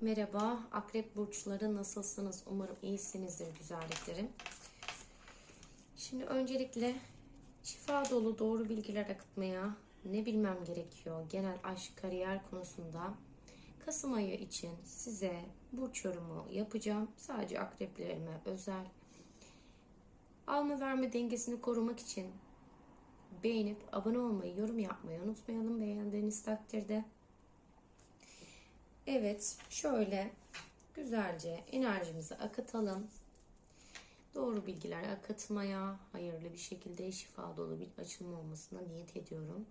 Merhaba Akrep Burçları nasılsınız? Umarım iyisinizdir güzelliklerim. Şimdi öncelikle şifa dolu doğru bilgiler akıtmaya ne bilmem gerekiyor genel aşk kariyer konusunda Kasım ayı için size burç yorumu yapacağım. Sadece akreplerime özel. Alma verme dengesini korumak için beğenip abone olmayı, yorum yapmayı unutmayalım beğendiğiniz takdirde. Evet, şöyle güzelce enerjimizi akıtalım. Doğru bilgiler akıtmaya, hayırlı bir şekilde şifa dolu bir açılma olmasına niyet ediyorum.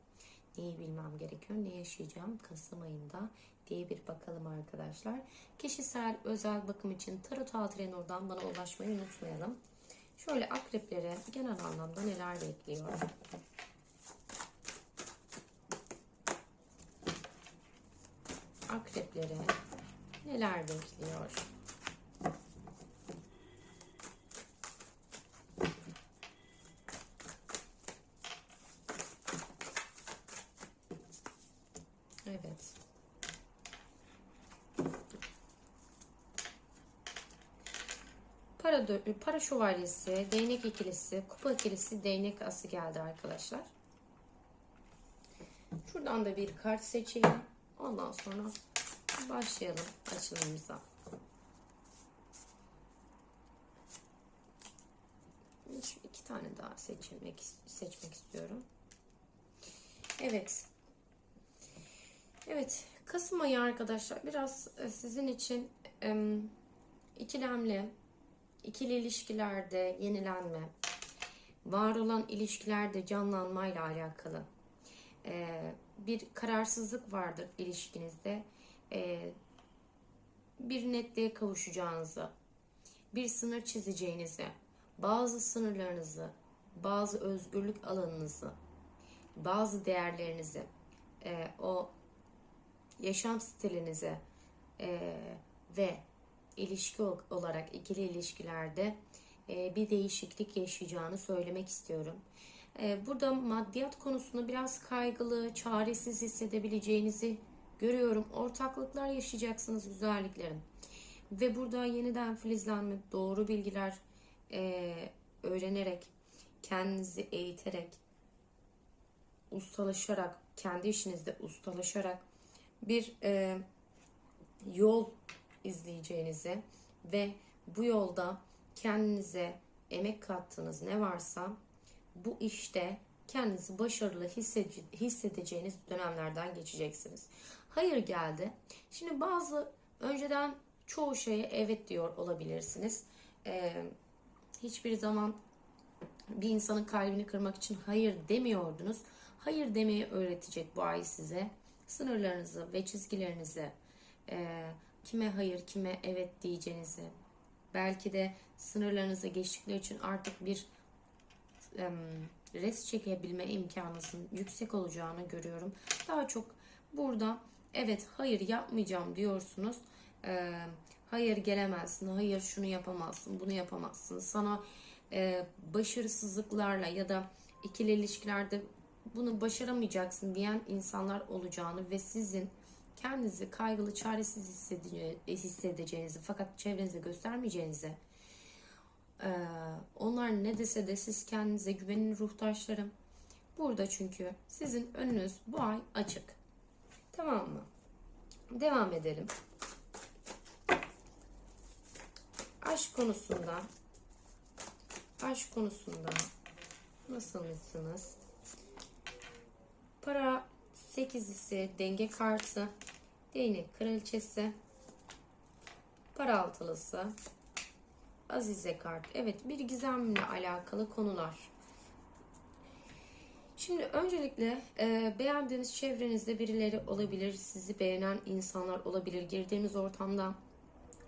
Neyi bilmem gerekiyor, ne yaşayacağım Kasım ayında diye bir bakalım arkadaşlar. Kişisel özel bakım için Tarot Altrenor'dan bana ulaşmayı unutmayalım. Şöyle akreplere genel anlamda neler bekliyor? Akreplere neler bekliyor? Evet. Para, para şövalyesi, değnek ikilisi, kupa ikilisi, değnek ası geldi arkadaşlar. Şuradan da bir kart seçeyim. Ondan sonra başlayalım açılımımıza. Şu iki tane daha seçmek seçmek istiyorum. Evet. Evet, Kasım ayı arkadaşlar biraz e, sizin için em, ikilemli, ikili ilişkilerde yenilenme, var olan ilişkilerde canlanmayla alakalı e, bir kararsızlık vardır ilişkinizde. E, bir netliğe kavuşacağınızı, bir sınır çizeceğinizi, bazı sınırlarınızı, bazı özgürlük alanınızı, bazı değerlerinizi, e, o yaşam stilinize e, ve ilişki olarak ikili ilişkilerde e, bir değişiklik yaşayacağını söylemek istiyorum. E, burada maddiyat konusunda biraz kaygılı, çaresiz hissedebileceğinizi görüyorum. Ortaklıklar yaşayacaksınız güzelliklerin. Ve burada yeniden filizlenme, doğru bilgiler e, öğrenerek, kendinizi eğiterek, ustalaşarak, kendi işinizde ustalaşarak bir e, yol izleyeceğinizi ve bu yolda kendinize emek kattığınız ne varsa bu işte kendinizi başarılı hissedeceğiniz dönemlerden geçeceksiniz. Hayır geldi. Şimdi bazı önceden çoğu şeye evet diyor olabilirsiniz. Ee, hiçbir zaman bir insanın kalbini kırmak için hayır demiyordunuz. Hayır demeyi öğretecek bu ay size sınırlarınızı ve çizgilerinizi e, kime hayır kime evet diyeceğinizi belki de sınırlarınızı geçtikleri için artık bir e, res çekebilme imkanınızın yüksek olacağını görüyorum. Daha çok burada evet hayır yapmayacağım diyorsunuz. E, hayır gelemezsin, hayır şunu yapamazsın, bunu yapamazsın. Sana e, başarısızlıklarla ya da ikili ilişkilerde bunu başaramayacaksın diyen insanlar olacağını ve sizin kendinizi kaygılı, çaresiz hissedeceğinizi fakat çevrenize göstermeyeceğinizi onlar ne dese de siz kendinize güvenin ruhtaşlarım. Burada çünkü sizin önünüz bu ay açık. Tamam mı? Devam edelim. Aşk konusunda aşk konusunda nasıl mısınız? Para sekizlisi, denge kartı, değnek kraliçesi, para altılısı, azize kart. Evet bir gizemle alakalı konular. Şimdi öncelikle e, beğendiğiniz çevrenizde birileri olabilir, sizi beğenen insanlar olabilir. Girdiğiniz ortamda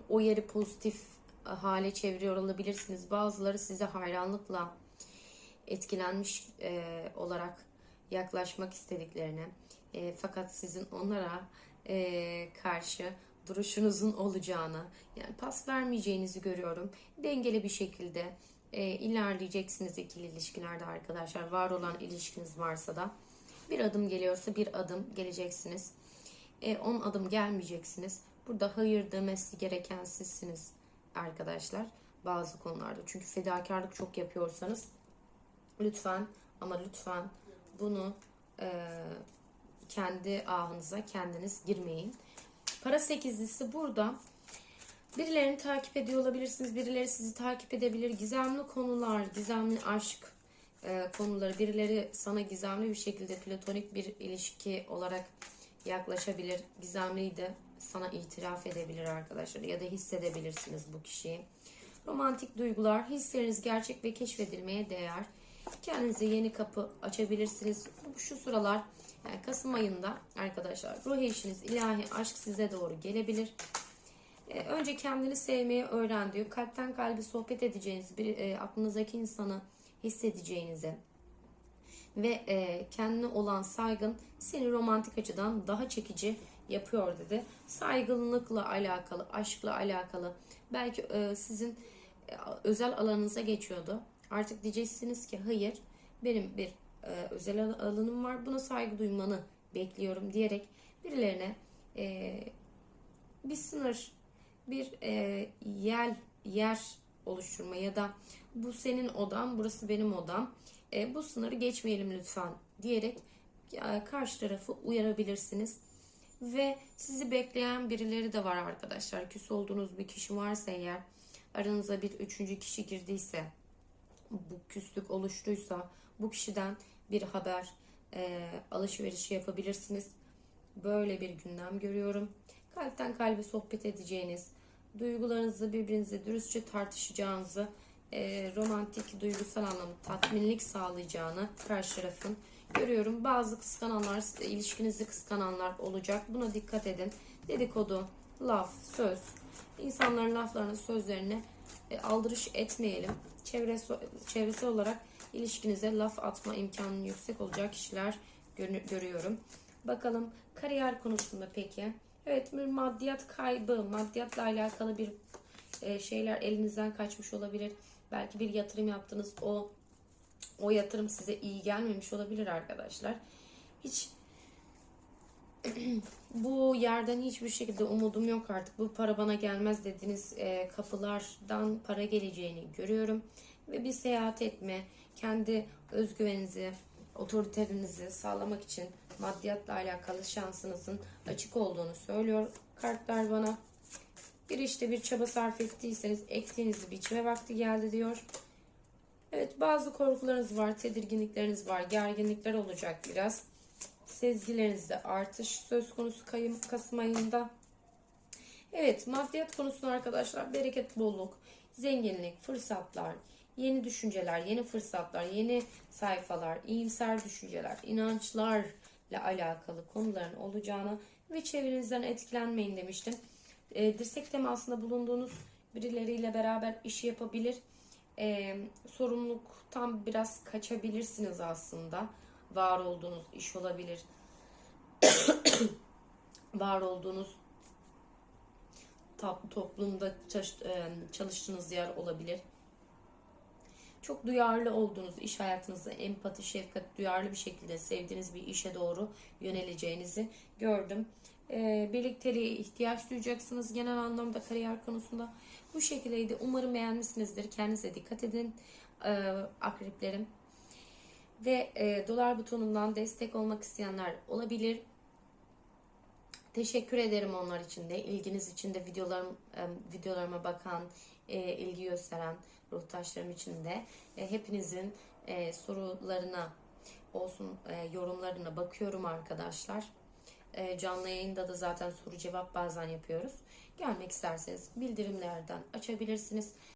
o yeri pozitif hale çeviriyor olabilirsiniz. Bazıları size hayranlıkla etkilenmiş e, olarak yaklaşmak istediklerini e, fakat sizin onlara e, karşı duruşunuzun olacağını yani pas vermeyeceğinizi görüyorum. Dengeli bir şekilde e, ilerleyeceksiniz ikili ilişkilerde arkadaşlar. Var olan ilişkiniz varsa da bir adım geliyorsa bir adım geleceksiniz. 10 e, adım gelmeyeceksiniz. Burada hayır demesi gereken sizsiniz arkadaşlar bazı konularda. Çünkü fedakarlık çok yapıyorsanız lütfen ama lütfen bunu e, kendi ahınıza kendiniz girmeyin. Para sekizlisi burada. Birilerini takip ediyor olabilirsiniz. Birileri sizi takip edebilir. Gizemli konular, gizemli aşk e, konuları. Birileri sana gizemli bir şekilde platonik bir ilişki olarak yaklaşabilir. Gizemliyi de sana itiraf edebilir arkadaşlar. Ya da hissedebilirsiniz bu kişiyi. Romantik duygular, hisleriniz gerçek ve keşfedilmeye değer. Kendinize yeni kapı açabilirsiniz. Şu sıralar yani Kasım ayında arkadaşlar ruh eşiniz, ilahi aşk size doğru gelebilir. Ee, önce kendini sevmeyi öğren diyor. Kalpten kalbe sohbet edeceğiniz, bir e, aklınızdaki insanı hissedeceğinizi ve e, kendine olan saygın seni romantik açıdan daha çekici yapıyor dedi. Saygınlıkla alakalı, aşkla alakalı belki e, sizin e, özel alanınıza geçiyordu. Artık diyeceksiniz ki hayır benim bir e, özel al- alanım var buna saygı duymanı bekliyorum diyerek birilerine e, bir sınır, bir e, yer, yer oluşturma ya da bu senin odan, burası benim odam. E, bu sınırı geçmeyelim lütfen diyerek e, karşı tarafı uyarabilirsiniz. Ve sizi bekleyen birileri de var arkadaşlar. Küs olduğunuz bir kişi varsa eğer aranıza bir üçüncü kişi girdiyse bu küslük oluştuysa bu kişiden bir haber e, alışverişi yapabilirsiniz. Böyle bir gündem görüyorum. Kalpten kalbe sohbet edeceğiniz, duygularınızı birbirinize dürüstçe tartışacağınızı, e, romantik, duygusal anlamda tatminlik sağlayacağını karşı tarafın görüyorum. Bazı kıskananlar, ilişkinizi kıskananlar olacak. Buna dikkat edin. Dedikodu, laf, söz, insanların laflarına, sözlerine e, aldırış etmeyelim. Çevresi, çevresi olarak ilişkinize laf atma imkanı yüksek olacak kişiler gör- görüyorum. Bakalım kariyer konusunda peki. Evet maddiyat kaybı, maddiyatla alakalı bir e, şeyler elinizden kaçmış olabilir. Belki bir yatırım yaptınız. O o yatırım size iyi gelmemiş olabilir arkadaşlar. Hiç bu yerden hiçbir şekilde umudum yok artık. Bu para bana gelmez dediğiniz e, kapılardan para geleceğini görüyorum. Ve bir seyahat etme, kendi özgüveninizi, otoriterinizi sağlamak için maddiyatla alakalı şansınızın açık olduğunu söylüyor kartlar bana. Bir işte bir çaba sarf ettiyseniz ektiğinizi biçme vakti geldi diyor. Evet bazı korkularınız var, tedirginlikleriniz var, gerginlikler olacak biraz. Sezgilerinizde artış söz konusu Kayım, Kasım ayında. Evet maddiyat konusunda arkadaşlar bereket, bolluk, zenginlik, fırsatlar, yeni düşünceler, yeni fırsatlar, yeni sayfalar, iyimser düşünceler, inançlarla alakalı konuların olacağını ve çevrenizden etkilenmeyin demiştim. E, dirsek temasında bulunduğunuz birileriyle beraber iş yapabilir. E, sorumluluktan biraz kaçabilirsiniz aslında. Var olduğunuz iş olabilir. var olduğunuz toplumda e, çalıştığınız yer olabilir. Çok duyarlı olduğunuz iş hayatınızda empati, şefkat, duyarlı bir şekilde sevdiğiniz bir işe doğru yöneleceğinizi gördüm. E, birlikteliğe ihtiyaç duyacaksınız genel anlamda kariyer konusunda. Bu şekildeydi. Umarım beğenmişsinizdir. Kendinize dikkat edin e, akreplerim. Ve e, dolar butonundan destek olmak isteyenler olabilir. Teşekkür ederim onlar için de. ilginiz için de videolarım, e, videolarıma bakan, e, ilgi gösteren ruhtaşlarım için de. E, hepinizin e, sorularına olsun e, yorumlarına bakıyorum arkadaşlar. E, canlı yayında da zaten soru cevap bazen yapıyoruz. Gelmek isterseniz bildirimlerden açabilirsiniz.